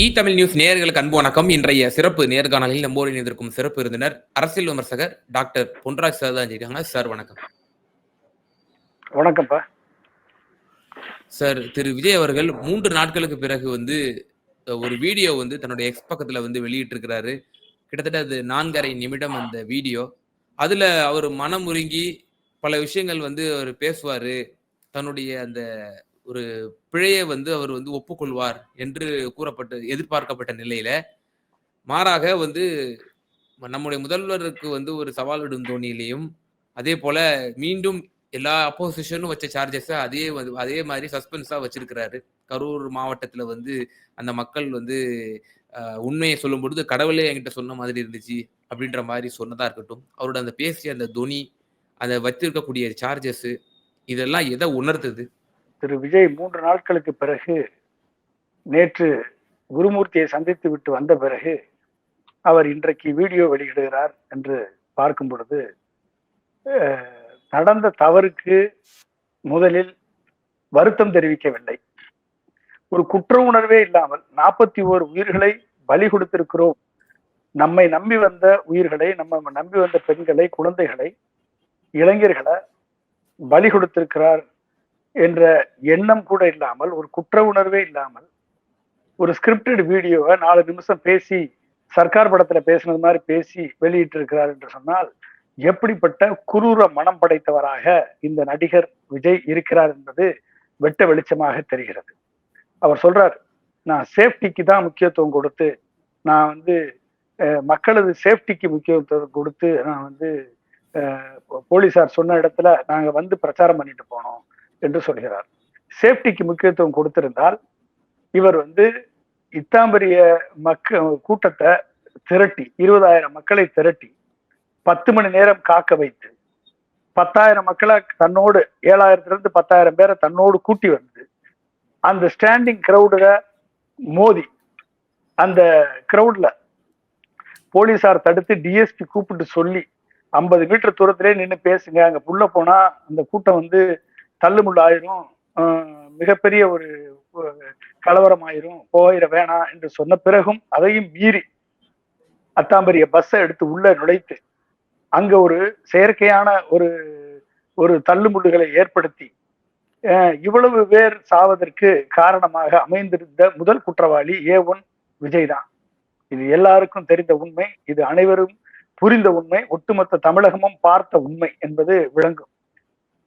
இ Tamil news நேயர்களுக்கு அன்பு வணக்கம். இன்றைய சிறப்பு நேர்காணலில் நம்மோடு இணைந்திருக்கும் சிறப்பு விருந்தினர் அரசியல் விமர்சகர் டாக்டர் பொன்ராஜ் சார் தான் இருக்காங்க சார் வணக்கம். வணக்கம்ப்பா. சார் திரு விஜய் அவர்கள் மூன்று நாட்களுக்கு பிறகு வந்து ஒரு வீடியோ வந்து தன்னுடைய எக்ஸ் பக்கத்துல வந்து வெளியிட்டிருக்கிறாரு. கிட்டத்தட்ட அது நான்கரை நிமிடம் அந்த வீடியோ. அதுல அவர் மனமுருங்கி பல விஷயங்கள் வந்து அவர் பேசுவாரு. தன்னுடைய அந்த ஒரு பிழையை வந்து அவர் வந்து ஒப்புக்கொள்வார் என்று கூறப்பட்டு எதிர்பார்க்கப்பட்ட நிலையில மாறாக வந்து நம்முடைய முதல்வருக்கு வந்து ஒரு சவால் விடும் தோணியிலையும் அதே போல மீண்டும் எல்லா அப்போசிஷனும் வச்ச சார்ஜஸை அதே வந்து அதே மாதிரி சஸ்பென்ஸாக வச்சிருக்கிறாரு. கரூர் மாவட்டத்தில் வந்து அந்த மக்கள் வந்து உண்மையை சொல்லும் பொழுது கடவுளே என்கிட்ட சொன்ன மாதிரி இருந்துச்சு அப்படின்ற மாதிரி சொன்னதாக இருக்கட்டும் அவரோட அந்த பேசிய அந்த துணி அதை வச்சிருக்கக்கூடிய சார்ஜஸ் இதெல்லாம் எதை உணர்த்துது? திரு விஜய் மூன்று நாட்களுக்கு பிறகு நேற்று குருமூர்த்தியை சந்தித்து விட்டு வந்த பிறகு அவர் இன்றைக்கு வீடியோ வெளியிடுகிறார் என்று பார்க்கும் பொழுது நடந்த தவறுக்கு முதலில் வருத்தம் தெரிவிக்கவில்லை. ஒரு குற்ற உணர்வே இல்லாமல் நாற்பத்தி ஓர் உயிர்களை பலி கொடுத்திருக்கிறோம். நம்மை நம்பி வந்த உயிர்களை நம்ம நம்பி வந்த பெண்களை குழந்தைகளை இளைஞர்களை பலி கொடுத்திருக்கிறார் என்ற எண்ணம் கூட இல்லாமல் ஒரு குற்ற உணர்வே இல்லாமல் ஒரு ஸ்கிரிப்டட் வீடியோவை நாலு நிமிஷம் பேசி சர்க்கார் படத்துல பேசினது மாதிரி பேசி வெளியிட்டு இருக்கிறார் என்று சொன்னால் எப்படிப்பட்ட குரூர மனம் படைத்தவராக இந்த நடிகர் விஜய் இருக்கிறார் என்பது வெட்ட வெளிச்சமாக தெரிகிறது. அவர் சொல்றார் நான் சேஃப்டிக்கு தான் முக்கியத்துவம் கொடுத்து நான் வந்து மக்களது சேஃப்டிக்கு முக்கியத்துவம் கொடுத்து நான் வந்து போலீஸார் போலீசார் சொன்ன இடத்துல நாங்க வந்து பிரச்சாரம் பண்ணிட்டு போனோம். என்று சொல்கிறார். சேஃப்டிக்கு முக்கியத்துவம் கொடுத்திருந்தால் இவர் வந்து இத்தாம்பரிய மக்க கூட்டத்தை திரட்டி இருபதாயிரம் மக்களை திரட்டி பத்து மணி நேரம் காக்க வைத்து பத்தாயிரம் மக்களை தன்னோடு ஏழாயிரத்துல இருந்து பத்தாயிரம் பேரை தன்னோடு கூட்டி வந்து அந்த ஸ்டாண்டிங் கிரவுடுல மோதி அந்த கிரௌட்ல போலீஸார் தடுத்து டிஎஸ்பி கூப்பிட்டு சொல்லி ஐம்பது மீட்டர் தூரத்திலே நின்று பேசுங்க அங்க புள்ள போனா அந்த கூட்டம் வந்து தள்ளுமுள்ள ஆயிரும் ஆஹ் மிகப்பெரிய ஒரு கலவரமாயிரும். கலவரம் ஆயிரும் போயிட வேணாம் என்று சொன்ன பிறகும் அதையும் மீறி அத்தாம்பரிய பஸ்ஸை எடுத்து உள்ள நுழைத்து அங்க ஒரு செயற்கையான ஒரு ஒரு தள்ளுமுள்ளுகளை ஏற்படுத்தி அஹ் இவ்வளவு பேர் சாவதற்கு காரணமாக அமைந்திருந்த முதல் குற்றவாளி ஏ ஒன் விஜய் தான் இது எல்லாருக்கும் தெரிந்த உண்மை. இது அனைவரும் புரிந்த உண்மை. ஒட்டுமொத்த தமிழகமும் பார்த்த உண்மை என்பது விளங்கும்.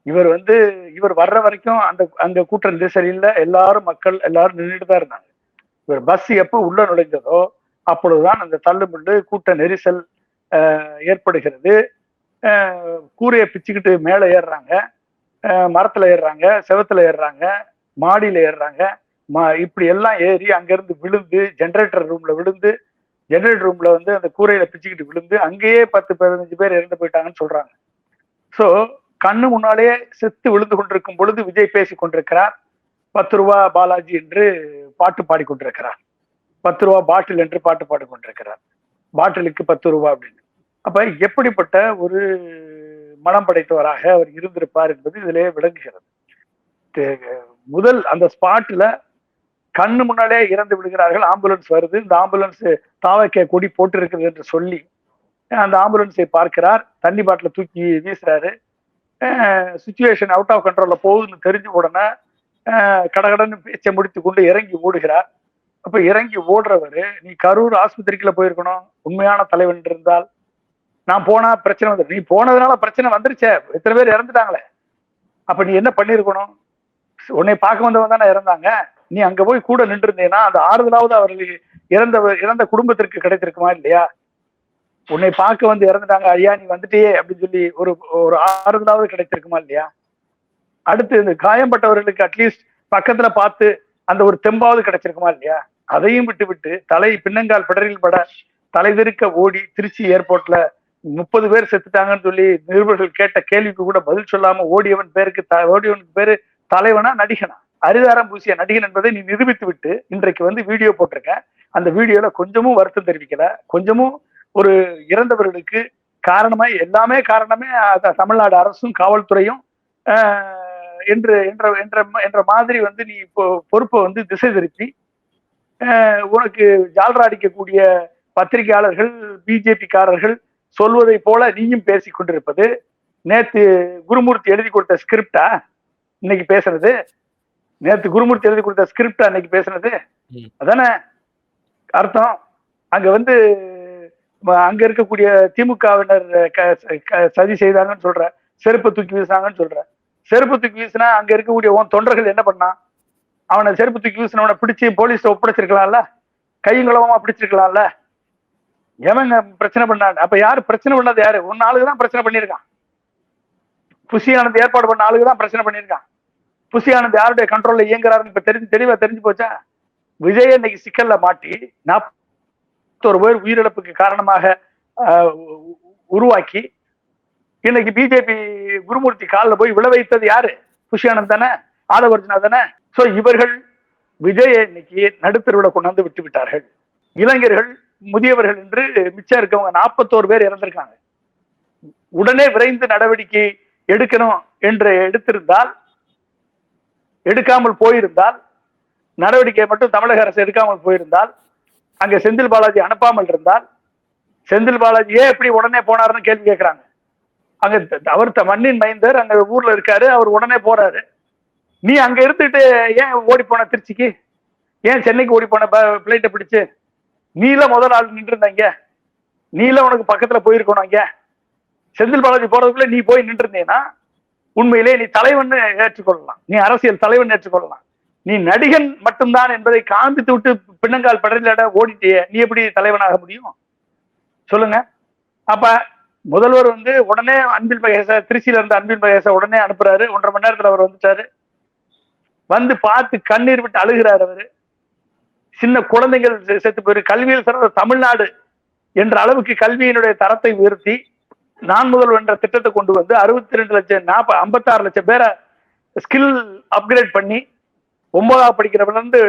இவர் வந்து இவர் வர்ற வரைக்கும் அந்த அந்த கூட்ட நெரிசலில் எல்லாரும் மக்கள் எல்லாரும் நின்றுட்டு தான் இருந்தாங்க. இவர் பஸ் எப்போ உள்ள நுழைந்ததோ அப்பொழுதுதான் அந்த தள்ளுமுள்ளு கூட்ட நெரிசல் ஏற்படுகிறது. கூரையை பிச்சுக்கிட்டு மேலே ஏறுறாங்க. மரத்தில் மரத்துல ஏறுறாங்க செவத்துல ஏறுறாங்க மாடியில ஏறுறாங்க. மா இப்படி எல்லாம் ஏறி அங்கிருந்து விழுந்து ஜென்ரேட்டர் ரூம்ல விழுந்து ஜென்ரேட்டர் ரூம்ல வந்து அந்த கூரையில பிச்சுக்கிட்டு விழுந்து அங்கேயே பத்து பதினஞ்சு பேர் இறந்து போயிட்டாங்கன்னு சொல்றாங்க. ஸோ கண்ணு முன்னாலே செத்து விழுந்து கொண்டிருக்கும் பொழுது விஜய் பேசி கொண்டிருக்கிறார். பத்து ரூபா பாலாஜி என்று பாட்டு பாடிக்கொண்டிருக்கிறார் பத்து ரூபா பாட்டில் என்று பாட்டு பாடிக்கொண்டிருக்கிறார் பாட்டிலுக்கு பத்து ரூபா அப்படின்னு. அப்ப எப்படிப்பட்ட ஒரு மனம் படைத்தவராக அவர் இருந்திருப்பார் என்பது இதிலே விளங்குகிறது. முதல் அந்த ஸ்பாட்ல கண்ணு முன்னாலே இறந்து விடுகிறார்கள் ஆம்புலன்ஸ் வருது. இந்த ஆம்புலன்ஸ் தாவக்க கொடி போட்டிருக்கிறது என்று சொல்லி அந்த ஆம்புலன்ஸை பார்க்கிறார். தண்ணி பாட்டில தூக்கி வீசுறாரு. சுச்சுவேஷன் அவுட் ஆஃப் கண்ட்ரோலில் போகுதுன்னு தெரிஞ்ச உடனே கடகடன்னு பேச்சை முடித்து கொண்டு இறங்கி ஓடுகிறார். அப்ப இறங்கி ஓடுறவர் நீ கரூர் ஆஸ்பத்திரிக்குள்ள போயிருக்கணும் உண்மையான தலைவன் இருந்தால் நான் போனா பிரச்சனை வந்து நீ போனதுனால பிரச்சனை வந்துருச்சே எத்தனை பேர் இறந்துட்டாங்களே. அப்ப நீ என்ன பண்ணிருக்கணும்? உன்னை பார்க்க வந்தவன் தானே இறந்தாங்க. நீ அங்க போய் கூட நின்று இருந்தீங்கன்னா அந்த ஆறுதலாவது அவர்கள் இறந்த இறந்த குடும்பத்திற்கு கிடைத்திருக்குமா இல்லையா? உன்னை பார்க்க வந்து இறந்துட்டாங்க ஐயா நீ வந்துட்டியே அப்படின்னு சொல்லி ஒரு ஒரு ஆறுதலாவது கிடைத்திருக்குமா இல்லையா? அடுத்து இந்த காயம்பட்டவர்களுக்கு அட்லீஸ்ட் பக்கத்துல பார்த்து அந்த ஒரு தெம்பாவது கிடைச்சிருக்குமா இல்லையா? அதையும் விட்டு விட்டு தலை பின்னங்கால் பிடரில் பட தலைவிருக்க ஓடி திருச்சி ஏர்போர்ட்ல முப்பது பேர் செத்துட்டாங்கன்னு சொல்லி நிருபர்கள் கேட்ட கேள்விக்கு கூட பதில் சொல்லாம ஓடியவன் பேருக்கு த- ஓடியவனுக்கு பேரு தலைவனா நடிகனா? அரிதாரம் பூசிய நடிகன் என்பதை நீ நிரூபித்து விட்டு இன்றைக்கு வந்து வீடியோ போட்டிருக்க. அந்த வீடியோல கொஞ்சமும் வருத்தம் தெரிவிக்கல கொஞ்சமும் ஒரு இறந்தவர்களுக்கு காரணமா எல்லாமே காரணமே தமிழ்நாடு அரசும் காவல்துறையும் என்று என்ற என்ற என்ற மாதிரி வந்து நீ இப்போ பொறுப்பை வந்து திசை திருப்பி உனக்கு ஜால்ரா அடிக்கக்கூடிய பத்திரிகையாளர்கள் பிஜேபிக்காரர்கள் சொல்வதை போல நீயும் பேசிக் கொண்டிருப்பது. நேத்து குருமூர்த்தி எழுதி கொடுத்த ஸ்கிரிப்டா இன்னைக்கு பேசுறது. நேத்து குருமூர்த்தி எழுதி கொடுத்த ஸ்கிரிப்டா இன்னைக்கு பேசுனது. அதானே? அர்த்தம். அங்க வந்து அங்க இருக்கக்கூடிய திமுகவினர் சதி செய்தாங்கன்னு சொல்ற செருப்பை தூக்கி வீசினாங்கன்னு சொல்ற. செருப்பு தூக்கி வீசினா அங்க இருக்கக்கூடிய உன் தொண்டர்கள் என்ன பண்ணான் அவனை செருப்பு தூக்கி வீசினவனை பிடிச்சு போலீஸ் ஒப்படைச்சிருக்கலாம்ல? கையுங்களவமா பிடிச்சிருக்கலாம்ல? எவங்க பிரச்சனை பண்ணாங்க அப்ப யாரு பிரச்சனை பண்ணது யாரு? ஒன்னு ஆளுக்கு தான் பிரச்சனை பண்ணியிருக்கான். புசியானது ஏற்பாடு பண்ண ஆளுக்கு தான் பிரச்சனை பண்ணியிருக்கான். புசியானது யாருடைய கண்ட்ரோல்ல இயங்குறாருன்னு இப்ப தெரிஞ்சு தெளிவா தெரிஞ்சு போச்சா? விஜய் இன்னைக்கு சிக்கல்ல மாட்டி நான் நாற்பத்தோரு பேர் உயிரிழப்புக்கு காரணமாக உருவாக்கி இன்னைக்கு பிஜேபி குருமூர்த்தி காலில் போய் விழ வைத்தது யாரு? புஷியானந்த் தானே? ஆதவர்ஜுனா தானே? சோ இவர்கள் விஜயை இன்னைக்கு நடுத்தருவில் கொண்டாந்து விட்டு விட்டார்கள். இளைஞர்கள் முதியவர்கள் என்று மிச்சம் இருக்கவங்க நாற்பத்தோரு பேர் இறந்திருக்காங்க. உடனே விரைந்து நடவடிக்கை எடுக்கணும் என்று எடுத்திருந்தால் எடுக்காமல் போயிருந்தால் நடவடிக்கை மட்டும் தமிழக அரசு எடுக்காமல் போயிருந்தால் அங்க செந்தில் பாலாஜி அனுப்பாமல் இருந்தால் செந்தில் பாலாஜி ஏன் எப்படி உடனே போனாருன்னு கேள்வி கேட்கிறாங்க. அங்க த- அவர் மண்ணின் மைந்தர் அங்க ஊர்ல இருக்காரு அவர் உடனே போறாரு. நீ அங்க இருந்துட்டு ஏன் ஓடி போன திருச்சிக்கு? ஏன் சென்னைக்கு ஓடி போன பிளைட்டை பிடிச்சு? நீல முதல் ஆள் நின்று இருந்தாங்க நீல உனக்கு பக்கத்துல போயிருக்கணும் அங்க. செந்தில் பாலாஜி போறதுக்குள்ள நீ போய் நின்று இருந்தீங்கன்னா உண்மையிலே நீ தலைவன் ஏற்றுக்கொள்ளலாம். நீ அரசியல் தலைவன் ஏற்றுக்கொள்ளலாம். நீ நடிகன் மட்டும்தான் என்பதை காண்பித்து விட்டு பின்னங்கால் படரிலட ஓடிட்டிய நீ எப்படி தலைவனாக முடியும்? சொல்லுங்க. அப்ப முதல்வர் வந்து உடனே அன்பில் மகேச திருச்சியில இருந்த அன்பில் மகேச உடனே அனுப்புறாரு. ஒன்றரை மணி நேரத்துல அவர் வந்துட்டாரு. வந்து பார்த்து கண்ணீர் விட்டு அழுகிறார் அவரு. சின்ன குழந்தைகள் சேர்த்து செத்து போயிரு. கல்வியில் சிறந்த தமிழ்நாடு என்ற அளவுக்கு கல்வியினுடைய தரத்தை உயர்த்தி நான் முதல்வர் என்ற திட்டத்தை கொண்டு வந்து அறுபத்தி ரெண்டு லட்சம் நாற்பது ஐம்பத்தாறு லட்சம் பேரை ஸ்கில் அப்கிரேட் பண்ணி ஒன்பதாவது படிக்கிறவன்லேருந்து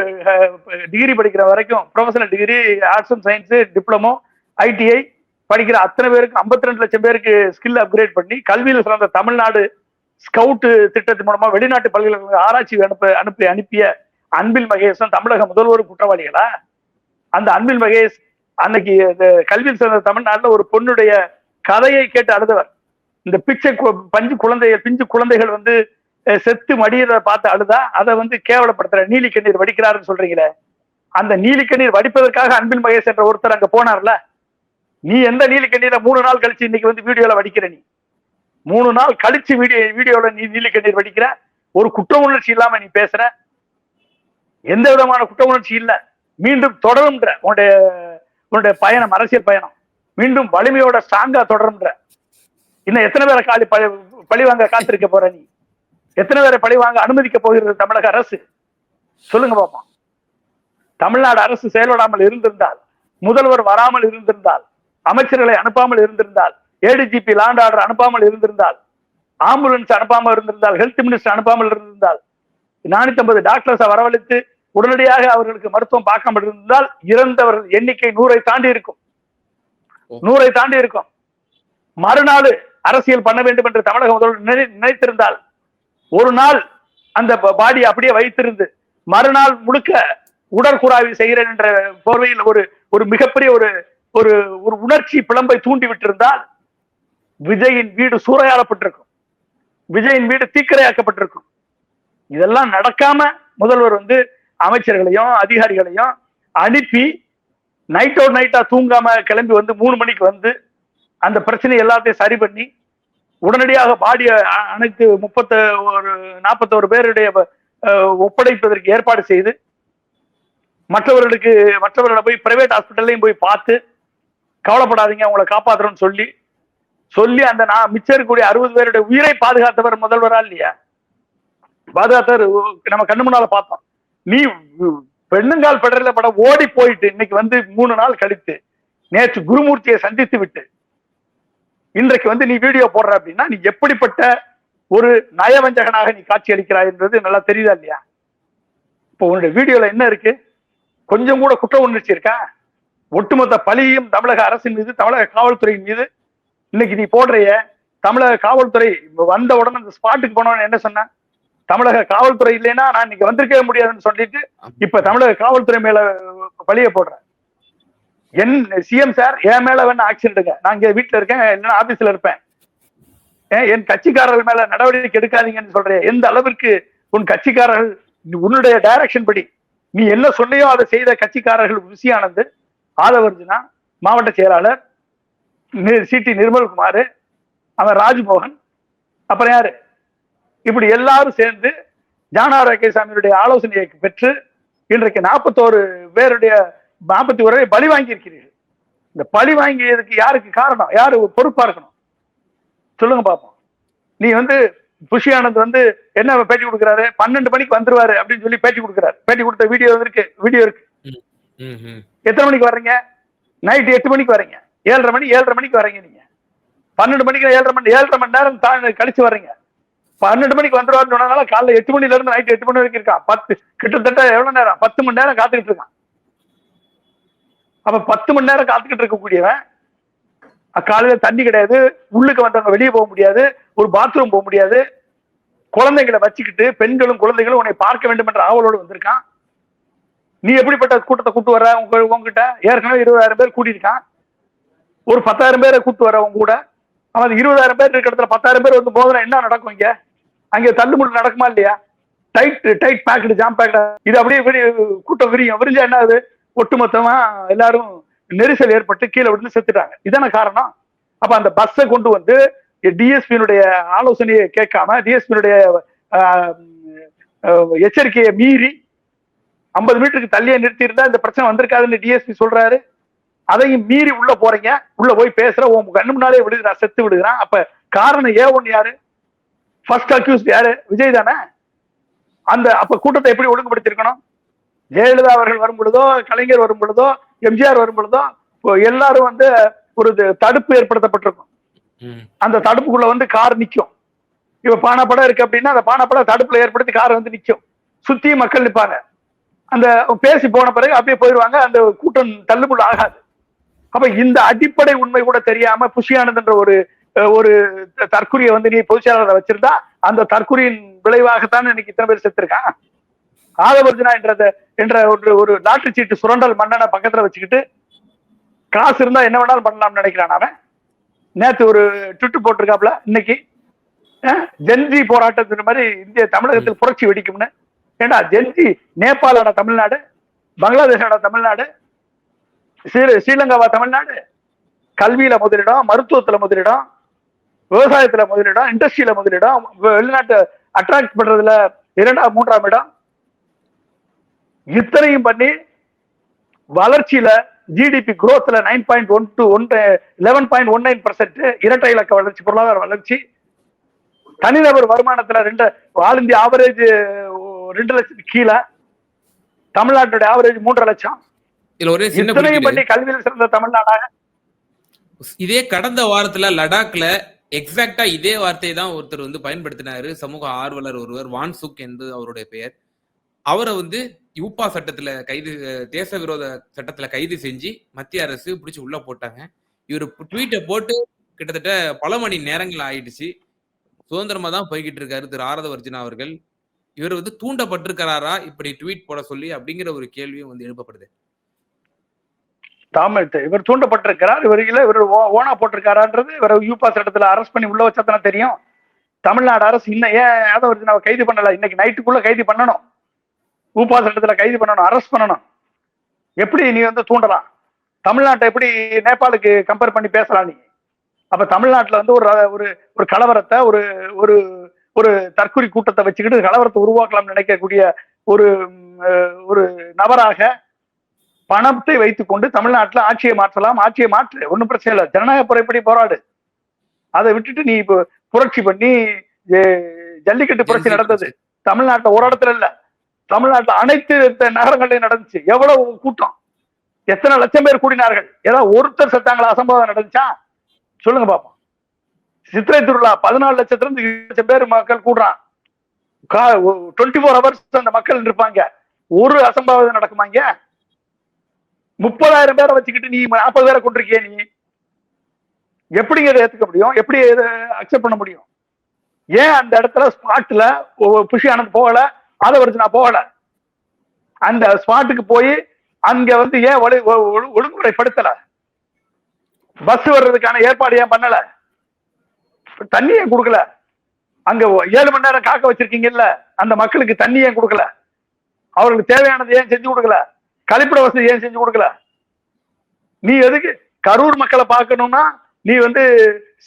டிகிரி படிக்கிற வரைக்கும் professional degree arts and science diploma ITI படிக்கிற அத்தனை பேருக்கு 52 ரெண்டு லட்சம் பேருக்கு ஸ்கில் அப்கிரேட் பண்ணி கல்வியில் சிறந்த தமிழ்நாடு ஸ்கவுட் திட்டத்தின் மூலமா வெளிநாட்டு பல்கலைக்கழக ஆராய்ச்சி அனுப்ப அனுப்பி அனுப்பிய அன்பில் மகேஷன் தமிழக முதல்வர் குற்றவாளிகளா? அந்த அன்பில் மகேஷ் அன்னைக்கு இந்த கல்வியில் சிறந்த தமிழ்நாட்டில் ஒரு பொண்ணுடைய கதையை கேட்டு அழுதவர். இந்த பிச்சை கு- பஞ்சு குழந்தைகள் பிஞ்சு குழந்தைகள் வந்து செத்து மடியதை பார்த்து அழுதா அதை வந்து கேவலப்படுத்துற நீலி கண்ணீர் வடிக்கிறாருன்னு சொல்றீங்களே. அந்த நீலி கண்ணீர் வடிப்பதற்காக அன்பின் மகேஷ் என்ற ஒருத்தர் அங்க போனார்ல. நீ எந்த நீலி கண்ணீரை மூணு நாள் கழிச்சு இன்னைக்கு வந்து வீடியோல வடிக்கிற நீ? மூணு நாள் கழிச்சு வீடியோ வீடியோல நீ நீலி கண்ணீர் வடிக்கிற? ஒரு குற்ற உணர்ச்சி இல்லாம நீ பேசுற? எந்த விதமான குற்ற உணர்ச்சி இல்ல. மீண்டும் தொடரும்ன்ற உன்னுடைய உன்னுடைய பயணம் அரசியல் பயணம். மீண்டும் வலிமையோட ஸ்ட்ராங்கா தொடரும்ன்ற. இன்னும் எத்தனை பேரை காலி பழி வாங்க காத்திருக்க போற நீ? எத்தனை பேரை பழி வாங்க அனுமதிக்க போகிறது தமிழக அரசு? சொல்லுங்க பாப்போம். தமிழ்நாடு அரசு செயல்படாமல் இருந்திருந்தால் முதல்வர் வராமல் இருந்திருந்தால் அமைச்சர்களை அனுப்பாமல் இருந்திருந்தால் ஏடிஜிபி லாண்ட் ஆர்டர் அனுப்பாமல் இருந்திருந்தால் ஆம்புலன்ஸ் அனுப்பாமல் இருந்திருந்தால் ஹெல்த் மினிஸ்டர் அனுப்பாமல் இருந்திருந்தால் நானூத்தி ஐம்பது டாக்டர்ஸை வரவழைத்து உடனடியாக அவர்களுக்கு மருத்துவம் பார்க்காமல் இருந்தால் இறந்தவர்கள் எண்ணிக்கை நூறை தாண்டி இருக்கும். நூறை தாண்டி இருக்கும். மறுநாள் அரசியல் பண்ண வேண்டும் என்று தமிழக முதல்வர் நினை- நினைத்திருந்தால் ஒரு நாள் அந்த பாடி அப்படியே வைத்திருந்து மறுநாள் முழுக்க உடற்குறாவி செய்கிறேன் என்ற போர்வையில் ஒரு ஒரு மிகப்பெரிய ஒரு ஒரு ஒரு உணர்ச்சி பிளம்பை தூண்டி விட்டிருந்தால் விஜயின் வீடு சூறையாடப்பட்டிருக்கும். விஜயின் வீடு தீக்கிரையாக்கப்பட்டிருக்கும். இதெல்லாம் நடக்காம முதல்வர் வந்து அமைச்சர்களையும் அதிகாரிகளையும் அனுப்பி நைட் அவுட் நைட்டா தூங்காம கிளம்பி வந்து மூணு மணிக்கு வந்து அந்த பிரச்சனை எல்லாத்தையும் சரி பண்ணி உடனடியாக பாடிய அனைத்து முப்பத்த ஒரு நாற்பத்தோரு பேருடைய ஒப்படைப்பதற்கு ஏற்பாடு செய்து மற்றவர்களுக்கு மற்றவர்களை போய் பிரைவேட் ஹாஸ்பிட்டல்லையும் போய் பார்த்து கவலைப்படாதீங்க உங்களை காப்பாத்துறோம்னு சொல்லி சொல்லி அந்த நான் மிச்சம் இருக்கக்கூடிய அறுபது பேருடைய உயிரை பாதுகாத்தவர் முதல்வரா இல்லையா? பாதுகாத்தவர் நம்ம கண்ணு முன்னால பார்த்தோம். நீ பெண்ணுங்கால் பெடரில் பட ஓடி போயிட்டு இன்னைக்கு வந்து மூணு நாள் கழித்து நேற்று குருமூர்த்தியை சந்தித்து விட்டு இன்றைக்கு வந்து நீ வீடியோ போடுற அப்படின்னா நீ எப்படிப்பட்ட ஒரு நயவஞ்சகனாக நீ காட்சி அளிக்கிறாய் என்றது நல்லா தெரியுதா இல்லையா? இப்போ உன்னுடைய வீடியோல என்ன இருக்கு? கொஞ்சம் கூட குற்ற உணர்ச்சி இருக்கா? ஒட்டுமொத்த பழியும் தமிழக அரசின் மீது தமிழக காவல்துறையின் மீது இன்னைக்கு நீ போடுறைய தமிழக காவல்துறை வந்த உடனே அந்த ஸ்பாட்டுக்கு போனவன என்ன சொன்ன தமிழக காவல்துறை இல்லைன்னா நான் இன்னைக்கு வந்திருக்கவே முடியாதுன்னு சொல்லிட்டு இப்ப தமிழக காவல்துறை மேல பழிய போடுறேன் என் சிஎம் சார் என் மேல வேணா ஆக்ஷன் எடுங்க. நான் இங்க வீட்டுல இருக்கேன் என்ன ஆபீஸ்ல இருப்பேன். ஏன் என் கட்சிக்காரர்கள் மேல நடவடிக்கை எடுக்காதீங்கன்னு சொல்றேன். எந்த அளவிற்கு உன் கட்சிக்காரர்கள் உன்னுடைய டைரக்ஷன் படி நீ என்ன சொன்னையோ அதை செய்த கட்சிக்காரர்கள் ருசியானந்து ஆதவர்ஜுனா மாவட்ட செயலாளர் நி- சிடி நிர்மல்குமார் அவன் ராஜ்மோகன் அப்புறம் யாரு? இப்படி எல்லாரும் சேர்ந்து ஜானா ரகேசாமியுடைய ஆலோசனையை பெற்று இன்றைக்கு நாற்பத்தோரு பேருடைய நாற்பத்தி ஒரு பலி வாங்கி இருக்கிறீர்கள் இந்த பழி வாங்கியதுக்கு யாருக்கு காரணம்? யாரு பொறுப்பா இருக்கணும்? சொல்லுங்க பாப்போம். நீ வந்து புஷி ஆனந்த் வந்து என்ன பேட்டி கொடுக்குறாரு? பன்னெண்டு மணிக்கு வந்துருவாரு அப்படின்னு சொல்லி பேட்டி கொடுக்குறாரு. பேட்டி கொடுத்த வீடியோ இருக்கு வீடியோ இருக்கு. எத்தனை மணிக்கு வர்றீங்க? நைட் எட்டு மணிக்கு வர்றீங்க. ஏழரை மணி ஏழரை மணிக்கு வர்றீங்க நீங்க. பன்னெண்டு மணிக்கு ஏழரை மணி ஏழரை மணி நேரம் தான் கழிச்சு வர்றீங்க. பன்னெண்டு மணிக்கு வந்துருவாருன்னு சொன்னனால காலைல எட்டு மணில இருந்து நைட் எட்டு மணி வரைக்கும் இருக்கான் பத்து கிட்டத்தட்ட எவ்வளவு நேரம்? பத்து மணி நேரம் காத்துக்கிட்டு இருக்கான். அப்ப பத்து மணி நேரம் காத்துக்கிட்டு இருக்கக்கூடியவன் காலையில தண்ணி கிடையாது உள்ளுக்கு வந்தவங்க வெளியே போக முடியாது ஒரு பாத்ரூம் போக முடியாது. குழந்தைங்களை வச்சுக்கிட்டு பெண்களும் குழந்தைகளும் உன்னை பார்க்க வேண்டும் என்ற ஆவலோடு வந்திருக்கான். நீ எப்படிப்பட்ட கூட்டத்தை கூட்டு வர உங்க உங்ககிட்ட ஏற்கனவே இருபதாயிரம் பேர் கூட்டியிருக்கான் ஒரு பத்தாயிரம் பேரை கூட்டு வர உங்க கூட. அவன் இருபதாயிரம் பேர் இருக்கிற இடத்துல பத்தாயிரம் பேர் வந்து போதுனா என்ன நடக்கும் இங்க? அங்கே தள்ளுமுள்ளு நடக்குமா இல்லையா? Tight tight packed jam packet இது அப்படியே கூட்டம் விரியும். விரிஞ்சா என்ன ஆகுது? ஒட்டுமொத்தமா எல்லாரும் நெரிசல் ஏற்பட்டு கீழே விழுந்து செத்துட்டாங்க. இதான காரணம். அப்ப அந்த பஸ்ஸை கொண்டு வந்து டிஎஸ்பியினுடைய ஆலோசனையை கேட்காம டிஎஸ்பியினுடைய எச்சரிக்கையை மீறி ஐம்பது மீட்டருக்கு தள்ளியே நிறுத்தி இருந்தா இந்த பிரச்சனை வந்திருக்காதுன்னு டிஎஸ்பி சொல்றாரு. அதையும் மீறி உள்ள போறீங்க. உள்ள போய் பேசுற. உன் கண்ணு முன்னாலே விழுகிறான் செத்து விடுகிறான் அப்ப காரணம் ஏ ஒன்று யாரு? ஃபர்ஸ்ட் அக்யூஸ் யாரு? விஜய் தானே? அந்த அப்ப கூட்டத்தை எப்படி ஒழுங்குபடுத்திருக்கணும் ஜெயலலிதா அவர்கள் வரும் பொழுதோ கலைஞர் வரும் பொழுதோ எம்ஜிஆர் வரும் பொழுதோ எல்லாரும் வந்து ஒரு தடுப்பு ஏற்படுத்தப்பட்டிருக்கும். அந்த தடுப்புக்குள்ள வந்து கார் நிக்கும். இப்ப பானப்படம் இருக்கு அப்படின்னா அந்த பானப்படம் தடுப்புல ஏற்படுத்தி கார் வந்து நிக்கும். சுத்தி மக்கள் நிப்பாங்க. அந்த பேசி போன பிறகு அப்படியே போயிடுவாங்க அந்த கூட்டம் தள்ளுமுள்ள ஆகாது. அப்ப இந்த அடிப்படை உண்மை கூட தெரியாம புஷியானந்த் ஒரு ஒரு தற்குறியை வந்து நீ பொதுச்செயலாளரை வச்சிருந்தா அந்த தற்குறியின் விளைவாகத்தான் இன்னைக்கு இத்தனை பேர் செத்துருக்கான் ஆதவர்ஜனா என்ற என்ற ஒரு ஒரு லாட்டரி சீட்டு சுரண்டல் மன்னனை பக்கத்துல வச்சுக்கிட்டு காசு இருந்தா என்ன வேணாலும் பண்ணலாம்னு நினைக்கிறான் அவன். நேத்து ஒரு ட்விட்டு போட்டிருக்காப்ல இன்னைக்கு ஜென்ஜி போராட்டத்தின் மாதிரி இந்திய தமிழகத்தில் புரட்சி வெடிக்கும்னு. ஏண்டா ஜென்ஜி நேபாளோட தமிழ்நாடு பங்களாதேஷோட தமிழ்நாடு ஸ்ரீ- ஸ்ரீலங்காவா தமிழ்நாடு கல்வியில முதலிடம் மருத்துவத்துல முதலிடம் விவசாயத்துல முதலிடம் இண்டஸ்ட்ரியில முதலிடம் வெளிநாட்டு அட்ராக்ட் பண்றதுல இரண்டாம் மூன்றாம் இடம். இத்தனையும் பண்ணி வளர்ச்சியில GDP growthல nine point one to eleven point one nine percent இரட்டை இலக்க வளர்ச்சி பொருளாதார வளர்ச்சி. தனிநபர் வருமானத்துல ரெண்டு ஆல் இந்தியா ஆவரேஜ் ரெண்டு லட்சத்துக்கு கீழே. தமிழ்நாட்டுடைய ஆவரேஜ் மூன்றரை லட்சம். இதுல ஒரே சின்ன இத்தனையும். பண்ணி கல்வியில் சிறந்த தமிழ்நாடாக. இதே கடந்த வாரத்துல லடாக்ல எக்ஸாக்டா இதே வார்த்தையை தான் ஒருத்தர் வந்து பயன்படுத்தினாரு. சமூக ஆர்வலர் ஒருவர் வான்சுக் என்பது அவருடைய பெயர். அவரை வந்து யூப்பா சட்டத்துல கைது தேச விரோத சட்டத்துல கைது செஞ்சு மத்திய அரசு பிடிச்சி உள்ள போட்டாங்க. இவர் ட்வீட்டை போட்டு கிட்டத்தட்ட பல மணி நேரங்கள் ஆயிடுச்சு. சுதந்திரமா தான் போய்கிட்டு இருக்காரு திரு ஆரதவர்ஜினா அவர்கள். இவர் வந்து தூண்டப்பட்டிருக்கிறாரா? இப்படி ட்வீட் போட சொல்லி அப்படிங்கிற ஒரு கேள்வியும் வந்து எழுப்பப்படுது. தமிழ் இவர் தூண்டப்பட்டிருக்கிறார். இவர் இல்ல இவர் ஓ- ஓனா போட்டிருக்காரான்றது இவர் யூபா சட்டத்துல அரெஸ்ட் பண்ணி உள்ள வச்சா தானே தெரியும். தமிழ்நாடு அரசு இன்னும் ஏன் யாதவர்ஜனாவை கைது பண்ணல? இன்னைக்கு நைட்டுக்குள்ள கைது பண்ணணும். ஊப்பா சட்டத்துல கைது பண்ணணும் அரெஸ்ட் பண்ணணும். எப்படி நீ வந்து தூண்டலாம்? தமிழ்நாட்டை எப்படி நேபாளுக்கு கம்பேர் பண்ணி பேசலாம் நீ? அப்ப தமிழ்நாட்டுல வந்து ஒரு ஒரு ஒரு கலவரத்தை ஒரு ஒரு ஒரு தற்குறி கூட்டத்தை வச்சுக்கிட்டு கலவரத்தை உருவாக்கலாம் நினைக்கக்கூடிய ஒரு ஒரு நபராக பணத்தை வைத்துக்கொண்டு தமிழ்நாட்டுல ஆட்சியை மாற்றலாம். ஆட்சியை மாற்று ஒண்ணும் பிரச்சனை இல்லை. ஜனநாயக முறைப்படி போராடு. அதை விட்டுட்டு நீ இப்போ புரட்சி பண்ணி ஜல்லிக்கட்டு புரட்சி நடந்தது. தமிழ்நாட்டுல ஒரு இடத்துல இல்ல. தமிழ்நாட்டில் அனைத்து த- நடந்துச்சு. எவ்வளவு கூட்டம்? எத்தனை லட்சம் பேர் கூடினார்கள்? ஏதாவது ஒருத்தர் செத்தாங்களா? அசம்பவம் நடந்துச்சா? சொல்லுங்க பாப்போம். சித்திரை திருவிழா பதினாலு லட்சத்துல இருந்து லட்சம் பேர் மக்கள் கூடுறான். டுவெண்ட்டி ஃபோர் ஹவர்ஸ் அந்த மக்கள் இருப்பாங்க ஒரு அசம்பாவிதம் நடக்குமாங்க முப்பதாயிரம் பேரை வச்சுக்கிட்டு நீ நாற்பது பேரை கொண்டிருக்கிய நீ. எப்படிங்க இதை ஏத்துக்க முடியும்? எப்படி இதை அக்செப்ட் பண்ண முடியும்? ஏன் அந்த இடத்துல ஸ்பாட்ல புஷி ஆனந்த் போகல? அதை வரைச்சு நான் போகல. அந்த ஸ்பாட்டுக்கு போய் அங்க வந்து ஏன் ஒழு- ஒ- ஒழு- ஒழுங்குமுறைப்படுத்தல பஸ் வர்றதுக்கான ஏற்பாடு ஏன் பண்ணல? தண்ணி ஏன் கொடுக்கல? அங்க ஏழு மணி நேரம் காக்க வச்சிருக்கீங்கல்ல அந்த மக்களுக்கு தண்ணி ஏன் கொடுக்கல? அவர்களுக்கு தேவையானது ஏன் செஞ்சு கொடுக்கல? கழிப்பிட வசதி ஏன் செஞ்சு கொடுக்கல? நீ எதுக்கு கரூர் மக்களை பார்க்கணும்னா நீ வந்து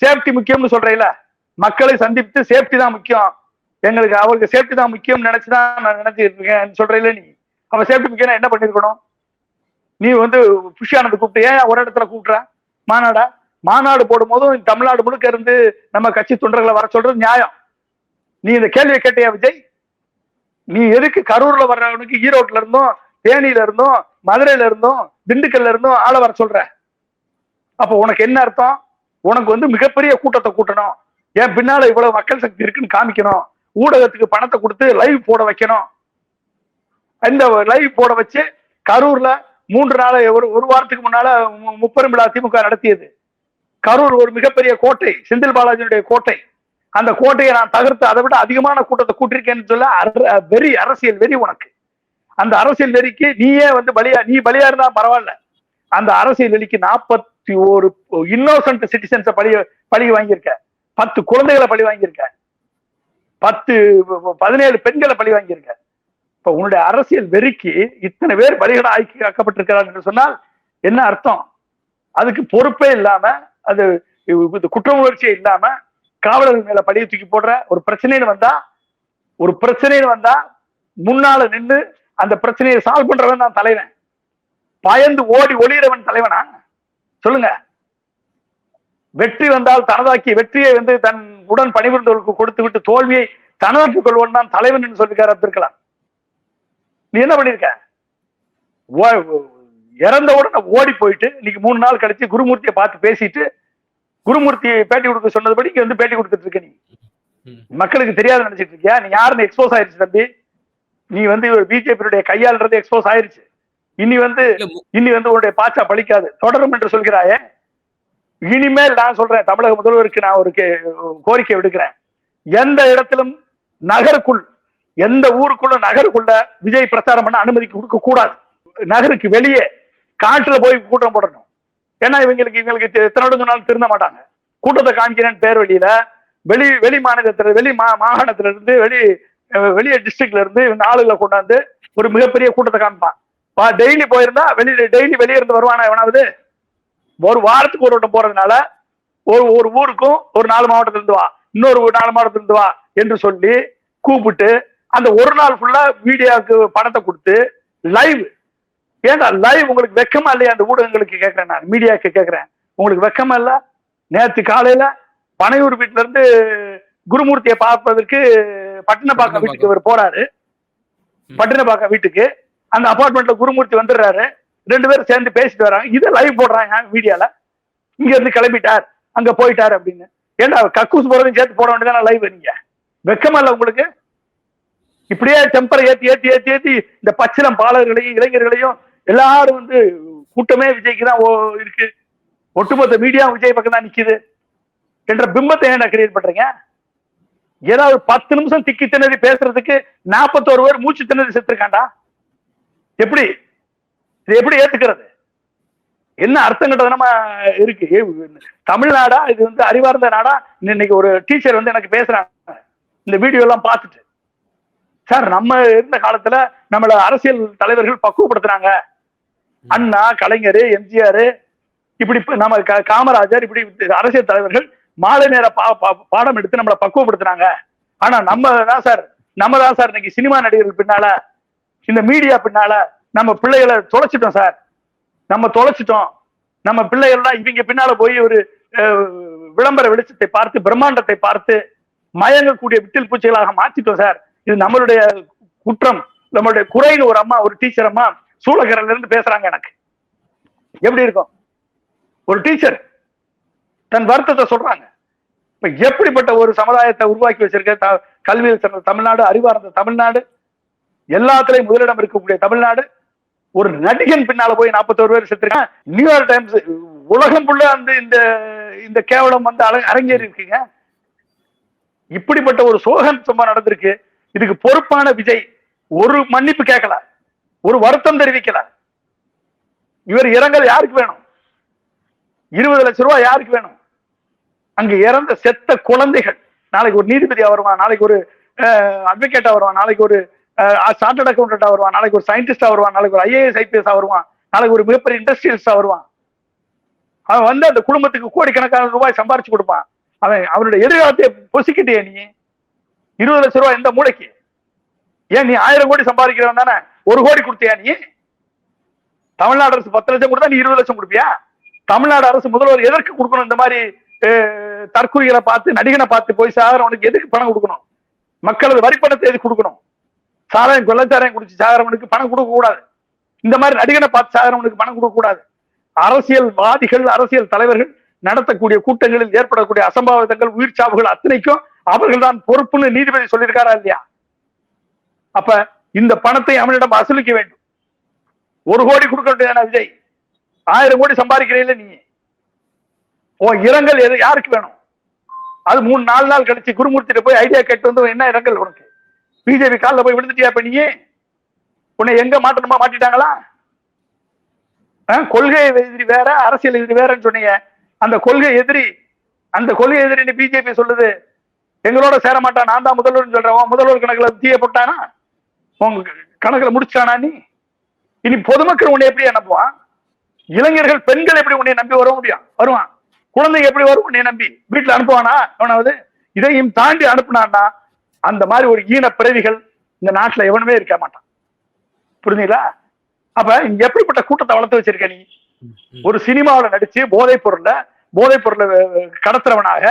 சேஃப்டி முக்கியம்னு சொல்றீல மக்களை சந்தித்து சேஃப்டி தான் முக்கியம். எங்களுக்கு அவருக்கு சேஃப்டி தான் முக்கியம் நினைச்சுதான் நான் நினைச்சிட்டு இருக்கேன் சொல்றீல நீ? அவ சேஃப்டி முக்கியம் என்ன பண்ணிருக்கணும்? நீ வந்து புஷியானது கூப்பிட்டு ஏன் ஒரு இடத்துல கூப்பிடுற? மாநாடா? மாநாடு போடும் போதும் தமிழ்நாடு முழுக்க இருந்து நம்ம கட்சி தொண்டர்களை வர சொல்றது நியாயம். நீ இந்த கேள்வியை கேட்டியா விஜய்? நீ எதுக்கு கரூர்ல வர்றவனுக்கு ஈரோட்ல இருந்தும் தேனியில இருந்தும் மதுரையில இருந்தும் திண்டுக்கல்ல இருந்தும் ஆளை வர சொல்ற? அப்ப உனக்கு என்ன அர்த்தம்? உனக்கு வந்து மிகப்பெரிய கூட்டத்தை கூட்டணும். ஏன் பின்னால இவ்வளவு மக்கள் சக்தி இருக்குன்னு காமிக்கணும். ஊடகத்துக்கு பணத்தை கொடுத்து லைவ் போட வைக்கணும். இந்த லைவ் போட வச்சு கரூர்ல மூன்று நாள் ஒரு ஒரு வாரத்துக்கு முன்னால முப்பெரும் விழா திமுக நடத்தியது. கரூர் ஒரு மிகப்பெரிய கோட்டை செந்தில் பாலாஜியுடைய கோட்டை. அந்த கோட்டையை நான் தகர்த்து அதை விட அதிகமான கூட்டத்தை கூட்டிருக்கேன்னு சொல்ல வெறி அரசியல் வெறி உனக்கு. அந்த அரசியல் வெறிக்கு நீயே வந்து பலியா நீ பலியா இருந்தா பரவாயில்ல. அந்த அரசியல் வெறிக்கு நாற்பத்தி ஒரு இன்னோசன்ட் சிட்டிசன்ஸை பழி பழி வாங்கியிருக்க. பத்து குழந்தைகளை பழி வாங்கியிருக்க. பத்து பதினேழு பெண்களை பழி வாங்கியிருக்க இப்ப உன்னுடைய அரசியல் வெறிக்கு இத்தனை பேர் பலிகடா ஆக்கி ஆக்கப்பட்டிருக்கிறார் என்று சொன்னால் என்ன அர்த்தம்? அதுக்கு பொறுப்பே இல்லாம அது இது குற்ற உணர்ச்சியே இல்லாம காவலர்கள் மேல பழிய தூக்கி போடுற ஒரு பிரச்சனைன்னு வந்தா ஒரு பிரச்சனைன்னு வந்தா முன்னால நின்று அந்த பிரச்சனையை சால்வ் பண்றவன் தான் தலைவன். பயந்து ஓடி ஒளியிறவன் தலைவனா? சொல்லுங்க. வெற்றி வந்தால் தனதாக்கி வெற்றியை வந்து தன் உடன் பணிபுரிந்தவர்களுக்கு கொடுத்து விட்டு தோல்வியை தனதாக்கிக் கொள்வன் தான் தலைவன் என்று சொல்லிருக்காரு அப்துல் கலாம். நீ என்ன பண்ணிருக்க இறந்த உடனே ஓடி போயிட்டு இன்னைக்கு மூணு நாள் கழிச்சு குருமூர்த்தியை பார்த்து பேசிட்டு குருமூர்த்தி பேட்டி கொடுக்க சொன்னதுபடி இங்க வந்து பேட்டி கொடுத்துட்டு இருக்க நீ. மக்களுக்கு தெரியாது நினைச்சிட்டு இருக்கியா? நீ யாருன்னு எக்ஸ்போஸ் ஆயிருச்சு தம்பி. நீ வந்து பிஜேபியுடைய கையாளுறது எக்ஸ்போஸ் ஆயிருச்சு. இனி வந்து இனி வந்து உன்னுடைய பாச்சா பழிக்காது. தொடரும் என்று சொல்கிறாயே. இனிமேல் நான் சொல்றேன் தமிழக முதல்வருக்கு நான் ஒரு கே- கோரிக்கை விடுக்கிறேன். எந்த இடத்திலும் நகருக்குள் எந்த ஊருக்குள்ள நகருக்குள்ள விஜய் பிரச்சாரம் பண்ண அனுமதி கொடுக்க கூடாது. நகருக்கு வெளியே காட்டுல போய் கூட்டம் போடணும். ஏன்னா இவங்களுக்கு இவங்களுக்கு எத்தனை சொன்னாலும் திருந்த மாட்டாங்க. கூட்டத்தை காமிக்கிறேன்னு பேர் வெளியில. வெளி வெளி மாநிலத்துல வெளி மா மாகாணத்துல இருந்து வெளி வெளிய டிஸ்ட்ரிக்ட்ல இருந்து இவங்க ஆளுகளை கொண்டாந்து ஒரு மிகப்பெரிய கூட்டத்தை காமிப்பான். டெய்லி போயிருந்தா வெளியில டெய்லி வெளியே இருந்து வருவானா எவனாவது? ஒரு வாரத்துக்கு ஒரு வட்டம் போறதுனால ஒரு ஒரு ஊருக்கும் ஒரு நாலு மாவட்டத்துல இருந்து வா இன்னொரு நாலு மாவட்டத்துல இருந்து வா என்று சொல்லி கூப்பிட்டு அந்த ஒரு நாள் ஃபுல்லா மீடியாவுக்கு பணத்தை கொடுத்து லைவ் ஏன்டா லைவ் உங்களுக்கு வெக்கமா இல்லையா? அந்த ஊடகங்களுக்கு கேட்கிறேன் நான் மீடியாவுக்கு கேட்கிறேன் உங்களுக்கு வெக்கமா இல்ல? நேத்து காலையில பனையூர் வீட்டுல இருந்து குருமூர்த்தியை பார்ப்பதற்கு பட்டினப்பாக்கம் வீட்டுக்கு இவர் போறாரு. பட்டினப்பாக்கம் வீட்டுக்கு. அந்த அபார்ட்மெண்ட்ல குருமூர்த்தி வந்துடுறாரு. ரெண்டு பேரும் சேர்ந்து பேசிட்டு வராங்க. இதை லைவ் போடுறாங்க மீடியால இங்க இருந்து கிளம்பிட்டார். அங்க போயிட்டார் அப்படின்னு. ஏன்டா கக்கூஸ் போறதையும் சேர்த்து போட வேண்டியதான் லைவ் நீங்க? வெக்கமா இல்ல உங்களுக்கு? இப்படியே டெம்பரை ஏத்தி ஏத்தி ஏத்தி ஏத்தி இந்த பச்சிலம் பாலர்களையும் இளைஞர்களையும் எல்லாரும் வந்து கூட்டமே விஜய்க்கு தான் ஓ- இருக்கு. ஒட்டுமொத்த மீடியா விஜய் பக்கம் தான் நிக்குது. என்ற பிம்பத்தை ஏன் கிரியேட் பண்றீங்க? ஏதாவது பத்து நிமிஷம் திக்கி திணறி பேசுறதுக்கு நாற்பத்தோரு பேர் மூச்சு திணறி செத்துருக்காண்டா எப்படி? இது எப்படி ஏத்துக்கிறது? என்ன அர்த்தம் கட்டதனமா இருக்கு. ஏ, தமிழ்நாடா? இது வந்து அறிவார்ந்த நாடா? இன்னைக்கு ஒரு டீச்சர் வந்து எனக்கு பேசுறாங்க. இந்த வீடியோ எல்லாம் பார்த்துட்டு. சார் நம்ம இருந்த காலத்துல நம்மள அரசியல் தலைவர்கள் பக்குவப்படுத்துறாங்க அண்ணா கலைஞர் எம்ஜிஆர் இப்படி இப்ப நம்ம காமராஜர் இப்படி அரசியல் தலைவர்கள் மாலை நேர பாடம் எடுத்து நம்மளை பக்குவப்படுத்துறாங்க ஆனா நம்ம தான் சார் நம்ம தான் சார் இன்னைக்கு சினிமா நடிகர்கள் பின்னால இந்த மீடியா பின்னால நம்ம பிள்ளைகளை தொலைச்சிட்டோம் சார். நம்ம தொலைச்சிட்டோம். நம்ம பிள்ளைகள்லாம் இவங்க பின்னால போய் ஒரு விளம்பர வெளிச்சத்தை பார்த்து பிரம்மாண்டத்தை பார்த்து மயங்கக்கூடிய விட்டில் பூச்சிகளாக மாத்திட்டோம் சார். இது நம்மளுடைய குற்றம். நம்மளுடைய குறைன்னு ஒரு அம்மா ஒரு டீச்சர் அம்மா சூளக்கரையில இருந்து பேசுறாங்க எனக்கு. எப்படி இருக்கும்? ஒரு டீச்சர் தன் வருத்தத்தை சொல்றாங்க. இப்ப எப்படிப்பட்ட ஒரு சமுதாயத்தை உருவாக்கி வச்சிருக்க த- கல்வியில் சிறந்த தமிழ்நாடு அறிவார்ந்த தமிழ்நாடு எல்லாத்துலயும் முதலிடம் இருக்கக்கூடிய தமிழ்நாடு ஒரு நடிகன் பின்னால போய் நாற்பத்தோரு பேர் செத்துருக்கான் நியூயார்க் டைம்ஸ் உலகம் ஃபுல்லா வந்து இந்த இந்த கேவலம் வந்து அரங்கேறி இருக்குங்க. இப்படிப்பட்ட ஒரு சோகம் சம்பவம் நடந்திருக்கு. இதுக்கு பொறுப்பான விஜய் ஒரு மன்னிப்பு கேட்கல. ஒரு வருத்தம் தெரிவிக்கல. இவர் இறங்கல் யாருக்கு வேணும்? இருபது லட்சம் ரூபாய் யாருக்கு வேணும்? அங்க இறந்த செத்த குழந்தைகள். நாளைக்கு ஒரு நீதிபதியா வருவான் நாளைக்கு ஒரு அட்வொகேட்டா வருவான் நாளைக்கு ஒரு சார்ட்டர்ட் அக்கௌண்டா வருவான். நாளைக்கு ஒரு சயின்டிஸ்டா வருவான். நாளைக்கு ஒரு ஐஏஎஸ் ஐபிஎஸ் வருவான். நாளைக்கு ஒரு மிகப்பெரிய இண்டஸ்ட்ரியலிஸ்டா வருவான். அவன் வந்து அந்த குடும்பத்துக்கு கோடிக்கணக்கான ரூபாய் சம்பாரிச்சு கொடுப்பான். அவன் அவனுடைய எதிர்காலத்தை பொசிக்கிட்டே நீ. இருபது லட்சம் ரூபாய் எந்த மூளைக்கு. ஏன் நீ ஆயிரம் கோடி சம்பாதிக்கிறவன் தானே? ஒரு கோடி கொடுத்தியா நீ? தமிழ்நாடு அரசு பத்து லட்சம் கொடுத்தா நீ இருபது லட்சம் கொடுப்பியா? தமிழ்நாடு அரசு முதல்வர் எதற்கு கொடுக்கணும் இந்த மாதிரி அஹ், தற்கொலைகளை பார்த்து நடிகனை பார்த்து போய் சாகிறவனுக்கு எதுக்கு பணம் கொடுக்கணும்? மக்களது வரிப்பணத்தை எதுக்கு கொடுக்கணும்? சாராயம் கொள்ளச்சாராயம் குடிச்சு சாகிறவனுக்கு பணம் கொடுக்க கூடாது. இந்த மாதிரி நடிகனை பார்த்து சாகிறவனுக்கு பணம் கொடுக்க கூடாது. அரசியல்வாதிகள் அரசியல் தலைவர்கள் நடத்தக்கூடிய கூட்டங்களில் ஏற்படக்கூடிய அசம்பாவிதங்கள் உயிர் சாவுகள் அத்தனைக்கும் அவர்கள் தான் பொறுப்புன்னு நீதிபதி சொல்லியிருக்காரா இல்லையா? அப்ப இந்த பணத்தை அவனிடம் வசூலிக்க வேண்டும். ஒரு கோடி கொடுக்க வேண்டியதான விஜய்? ஆயிரம் கோடி சம்பாதிக்கிறீங்கள நீ? உன் இரங்கல் எது யாருக்கு வேணும்? அது மூணு நாலு நாள் கழிச்சு குருமூர்த்திட்டு போய் ஐடியா கேட்டு வந்து என்ன இரங்கல் உனக்கு? பிஜேபி காலில் போய் விழுந்துட்டியா இப்ப நீ உன்னை எங்க மாட்டணுமா மாட்டிட்டாங்களா? ஆ, கொள்கை எதிரி வேற அரசியல் எதிரி வேறன்னு சொன்னீங்க. அந்த கொள்கை எதிரி அந்த கொள்கை எதிரின்னு பிஜேபி சொல்லுது. எங்களோட சேர மாட்டான் நான் தான் முதல்வர்னு சொல்றேன். முதல்வர் கணக்குல தீய போட்டானா? உங்க கணக்குல முடிச்சானா நீ? இனி பொதுமக்கள் உன்னை எப்படி அனுப்புவான் இளைஞர்கள் பெண்கள் எப்படி உன்னை நம்பி வர முடியும்? வருவான். குழந்தைங்க எப்படி வரும் உன்னை நம்பி? வீட்டுல அனுப்புவானா? எவனாவது? இதையும் தாண்டி அனுப்புனான்னா அந்த மாதிரி ஒரு ஈன பிறவிகள் இந்த நாட்டுல எவனுமே இருக்க மாட்டான். புரிஞ்சுங்களா அப்ப இங்க எப்படிப்பட்ட கூட்டத்தை வளர்த்து வச்சிருக்க நீ? ஒரு சினிமாவுல நடிச்சு போதைப் பொருள்ல போதைப் பொருளை கடத்துறவனாக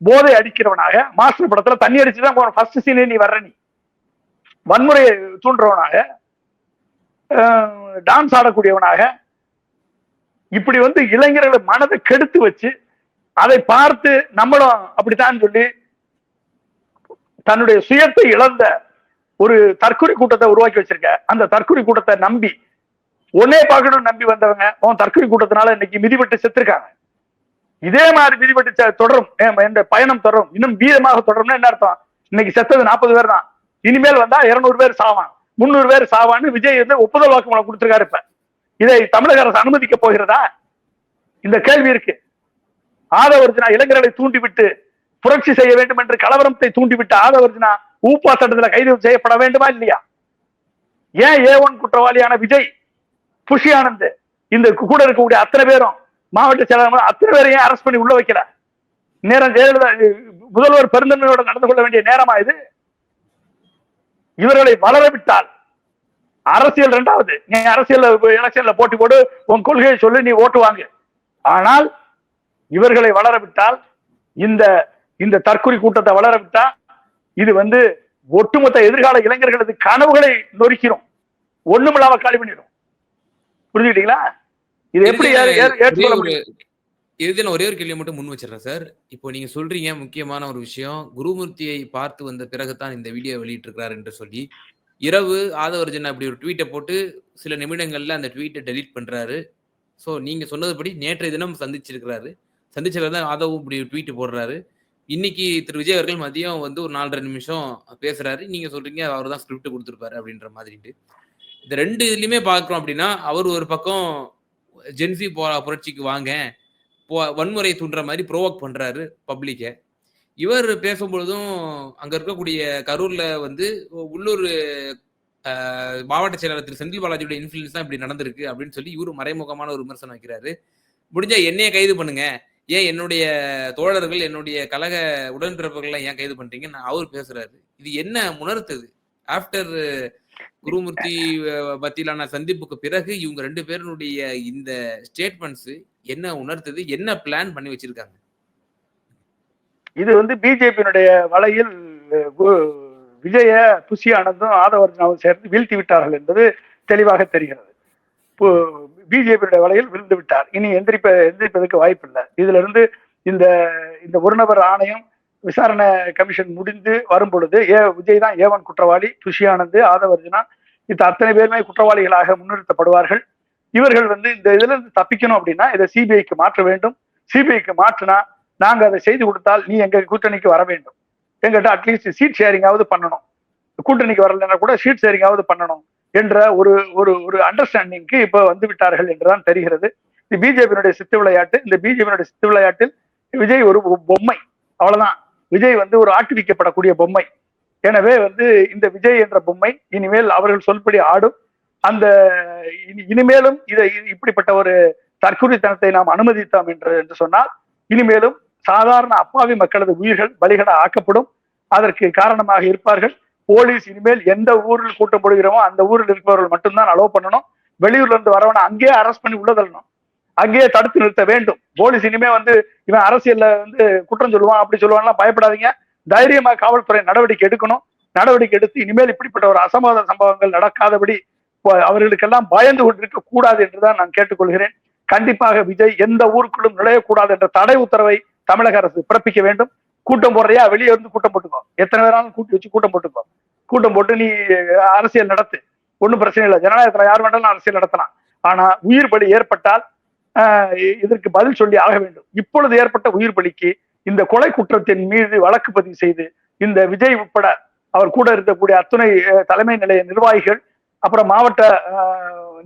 போதை அடிக்கிறவனாக மாஸ்டர் படத்துல தண்ணி அடிச்சுதான் ஃபர்ஸ்ட் சீனே நீ வர்ற நீ. வன்முறையை தூண்டுறவனாக டான்ஸ் ஆடக்கூடியவனாக இப்படி வந்து இளைஞர்களை மனதை கெடுத்து வச்சு அதை பார்த்து நம்மளும் அப்படித்தான் சொல்லி தன்னுடைய சுயத்தை இழந்த ஒரு தற்கொலை கூட்டத்தை உருவாக்கி வச்சிருக்க. அந்த தற்கொலை கூட்டத்தை நம்பி ஒன்னே பார்க்கணும்னு நம்பி வந்தவங்க உன் தற்கொலை கூட்டத்தினால இன்னைக்கு மிதிபட்டு செத்துருக்காங்க. இதே மாதிரி மிதிபட்டு செ- தொடரும். ஏன் இந்த பயணம் தொடரும். இன்னும் வீதமாக தொடரும்னா என்ன அர்த்தம்? இன்னைக்கு செத்தது நாற்பது பேர் தான். இனிமேல் வந்தா இருநூறு பேர் சாவான். முந்நூறு பேர் சாவான்னு விஜய் வந்து ஒப்புதல் வாக்குமூலம் கொடுத்துருக்காரு இப்ப. இதை தமிழக அரசு அனுமதிக்க போகிறதா? இந்த கேள்வி இருக்கு. ஆதவர்ஜினா இளைஞர்களை தூண்டிவிட்டு புரட்சி செய்ய வேண்டும் என்று கலவரத்தை தூண்டிவிட்ட ஆதவர்ஜினா ஊப்பா சட்டத்தில் கைது செய்யப்பட வேண்டுமா இல்லையா? ஏன் ஏ ஒன் குற்றவாளியான விஜய் புஷி ஆனந்த் இந்த கூட இருக்கக்கூடிய அத்தனை பேரும் மாவட்ட செயலாளர் அத்தனை பேரையும் அரெஸ்ட் பண்ணி உள்ள வைக்கல. நேரம் ஜெயலலிதா முதல்வர் பெருந்தன்மையோட நடந்து கொள்ள வேண்டிய நேரமா இது? இவர்களை வளர விட்டால் அரசியல் ரெண்டாவது. நீ அரசியல் எலெக்ஷன்ல போட்டி போடு உன் கொள்கையை சொல்லி நீ ஓட்டு வாங்கு. ஆனால் இவர்களை வளர விட்டால் இந்த இந்த தற்கொலை கூட்டத்தை வளர விட்டா இது வந்து ஒட்டுமொத்த எதிர்கால இளைஞர்களது கனவுகளை நொறுக்கிறோம் ஒண்ணுமில்லாம காலி பண்ணிடும் புரிஞ்சுக்கிட்டீங்களா? இது எப்படி ஏற்றுக்கொள்ள ஒரே முடியும்? ஒரு- இறுதியா நான் ஒரே ஒரு கேள்வி மட்டும் முன் வச்சிடறேன் சார். இப்போ நீங்க சொல்றீங்க முக்கியமான ஒரு விஷயம். குருமூர்த்தியை பார்த்து வந்த பிறகுதான் இந்த வீடியோ வெளியிட்டிருக்கிறார் என்று சொல்லி இரவு ஆதவர்ஜன் அப்படி ஒரு ட்வீட்டை போட்டு சில நிமிடங்கள்ல அந்த ட்வீட்டை டெலீட் பண்றாரு. ஸோ நீங்க சொன்னதுபடி நேற்றைய தினம் சந்திச்சிருக்கிறாரு. சந்திச்சதுல தான் ஆதவும் இப்படி ட்வீட் போடுறாரு. இன்னைக்கு திரு விஜய் அவர்கள் மதியம் வந்து ஒரு நாலரை நிமிஷம் பேசுறாரு. நீங்க சொல்றீங்க அவர் தான் ஸ்கிரிப்ட் கொடுத்துருப்பாரு அப்படின்ற மாதிரிட்டு இந்த ரெண்டு இதுலயுமே பாக்குறோம் அப்படின்னா அவர் ஒரு பக்கம் ஜென்சி போ புரட்சிக்கு வாங்க போ- வன்முறை தூண்டுற மாதிரி ப்ரோவோக் பண்றாரு பப்ளிக்கை இவர் பேசும்பொழுதும் அங்க இருக்கக்கூடிய கரூர்ல வந்து உள்ளூர் மாவட்ட செயலாளர் திரு செந்தில் பாலாஜியோட இன்ஃபுளுன்ஸ் தான் இப்படி நடந்திருக்கு அப்படின்னு சொல்லி இவரு மறைமுகமான ஒரு விமர்சனம் வைக்கிறாரு. முடிஞ்சா என்னைய கைது பண்ணுங்க. ஏன் என்னுடைய தோழர்கள் என்னுடைய கழக உடன்பிறப்புகள்லாம் ஏன் கைது பண்றீங்க நான் அவர் பேசுறாரு. இது என்ன உணர்த்துது? ஆஃப்டர் குருமூர்த்தி பத்தியிலான சந்திப்புக்கு பிறகு இவங்க ரெண்டு பேருடைய இந்த ஸ்டேட்மெண்ட்ஸ் என்ன உணர்த்துது? என்ன பிளான் பண்ணி வச்சிருக்காங்க? இது வந்து பிஜேபியினுடைய வலையில் விஜய புஷி ஆனந்தும் ஆதவர்ஜனாவும் சேர்ந்து வீழ்த்தி விட்டார்கள் என்பது தெளிவாக தெரிகிறது. பிஜேபியுடைய வலையில் விழுந்து விட்டார். இனி எந்திரிப்ப எந்திரிப்பதற்கு வாய்ப்பு இல்லை இதுல இருந்து இந்த இந்த ஒரு நபர் ஆணையம் விசாரணை கமிஷன் முடிந்து வரும் பொழுது ஏ விஜய் தான் ஏவன் குற்றவாளி துஷி ஆனந்த் ஆதவர்ஜனா இந்த அத்தனை பேருமே குற்றவாளிகளாக முன்னிறுத்தப்படுவார்கள். இவர்கள் வந்து இந்த இதுல இருந்து தப்பிக்கணும் அப்படின்னா இதை சிபிஐக்கு மாற்ற வேண்டும். சிபிஐக்கு மாற்றினா நாங்க அதை செய்து கொடுத்தால் நீ எங்க கூட்டணிக்கு வர வேண்டும். எங்கிட்ட அட்லீஸ்ட் சீட் ஷேரிங்காவது பண்ணணும். கூட்டணிக்கு வரலைன்னா கூட சீட் ஷேரிங்காவது பண்ணணும். என்ற ஒரு ஒரு ஒரு அண்டர்ஸ்டாண்டிங்க்கு இப்போ வந்து விட்டார்கள் என்றுதான் தெரிகிறது. இது பிஜேபியினுடைய சித்து விளையாட்டு. இந்த பிஜேபியினுடைய சித்து விளையாட்டில் விஜய் ஒரு பொம்மை. அவ்வளவுதான். விஜய் வந்து ஒரு ஆட்டுவிக்கப்படக்கூடிய பொம்மை. எனவே வந்து இந்த விஜய் என்ற பொம்மை இனிமேல் அவர்கள் சொல்படி ஆடும். அந்த இனி- இனிமேலும் இதை இப்படிப்பட்ட ஒரு தற்கொலைத்தனத்தை நாம் அனுமதித்தோம் என்று என்று சொன்னால் இனிமேலும் சாதாரண அப்பாவி மக்களது உயிர்கள் பலிகட ஆக்கப்படும் அதற்கு காரணமாக இருப்பார்கள். போலீஸ் இனிமேல் எந்த ஊரில் கூட்டம் போடுகிறோமோ அந்த ஊரில் இருப்பவர்கள் மட்டும்தான் அலோவ் பண்ணணும். வெளியூர்ல இருந்து வரவன அங்கேயே அரெஸ்ட் பண்ணி உள்ள தள்ளணும். அங்கேயே தடுத்து நிறுத்த வேண்டும். போலீஸ் இனிமே வந்து இவன் அரசியல்ல வந்து குற்றம் சொல்லுவான் அப்படி சொல்லுவான்லாம் பயப்படாதீங்க. தைரியமா காவல்துறை நடவடிக்கை எடுக்கணும். நடவடிக்கை எடுத்து இனிமேல் இப்படிப்பட்ட ஒரு அசம்பாத சம்பவங்கள் நடக்காதபடி அவர்களுக்கெல்லாம் பயந்து கொண்டிருக்க கூடாது என்றுதான் நான் கேட்டுக்கொள்கிறேன். கண்டிப்பாக விஜய் எந்த ஊருக்குள்ளும் நுழையக்கூடாது என்ற தடை உத்தரவை தமிழக அரசு பிறப்பிக்க வேண்டும். கூட்டம் போடுறியா? வெளியே இருந்து கூட்டம் போட்டுக்கோ. எத்தனை பேராலும் கூட்டி வச்சு கூட்டம் போட்டுக்கோ. கூட்டம் போட்டு நீ அரசியல் நடத்து. ஒன்றும் பிரச்சனை இல்லை. ஜனநாயகத்தில் யார் வேண்டாலும் அரசியல் நடத்தலாம். ஆனா உயிர் பலி ஏற்பட்டால் இதற்கு பதில் சொல்லி ஆக வேண்டும். இப்பொழுது ஏற்பட்ட உயிர் பலிக்கு இந்த கொலை குற்றத்தின் மீது வழக்கு பதிவு செய்து இந்த விஜய் உட்பட அவர் கூட இருக்கக்கூடிய அத்துணை தலைமை நிலைய நிர்வாகிகள் அப்புறம் மாவட்ட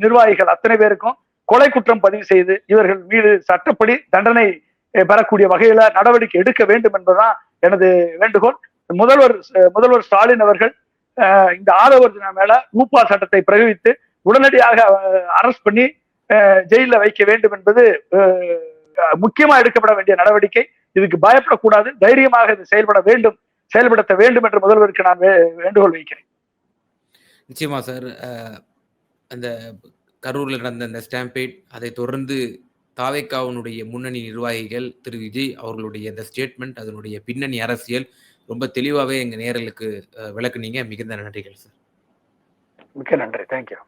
நிர்வாகிகள் அத்தனை பேருக்கும் கொலை குற்றம் பதிவு செய்து இவர்கள் மீது சட்டப்படி தண்டனை பெறக்கூடிய வகையில நடவடிக்கை எடுக்க வேண்டும் என்பதுதான் எனது வேண்டுகோள். முதல்வர் முதல்வர் ஸ்டாலின் அவர்கள் அஹ், இந்த ஆதவர்ஜனா மேல ரூபா சட்டத்தை பிரயோகித்து உடனடியாக அரெஸ்ட் பண்ணி ஜெயில ஜெயில்ல வைக்க வேண்டும் என்பது முக்கியமா எடுக்கப்பட வேண்டிய நடவடிக்கை. இதுக்கு பயப்படக்கூடாது. தைரியமாக இது செயல்பட வேண்டும். செயல்படுத்த வேண்டும் என்று முதல்வருக்கு நான் வேண்டுகோள் வைக்கிறேன். நிச்சயமா சார். அந்த கரூர்ல நடந்த அந்த ஸ்டாம்பேட் அதை தொடர்ந்து தாவேக்காவினுடைய முன்னணி நிர்வாகிகள் திரு விஜய் அவர்களுடைய இந்த ஸ்டேட்மெண்ட் அதனுடைய பின்னணி அரசியல் ரொம்ப தெளிவாகவே எங்கள் நேரலுக்கு விளக்குனீங்க. மிகுந்த நன்றிகள் சார் மிக்க நன்றி. தேங்க்யூ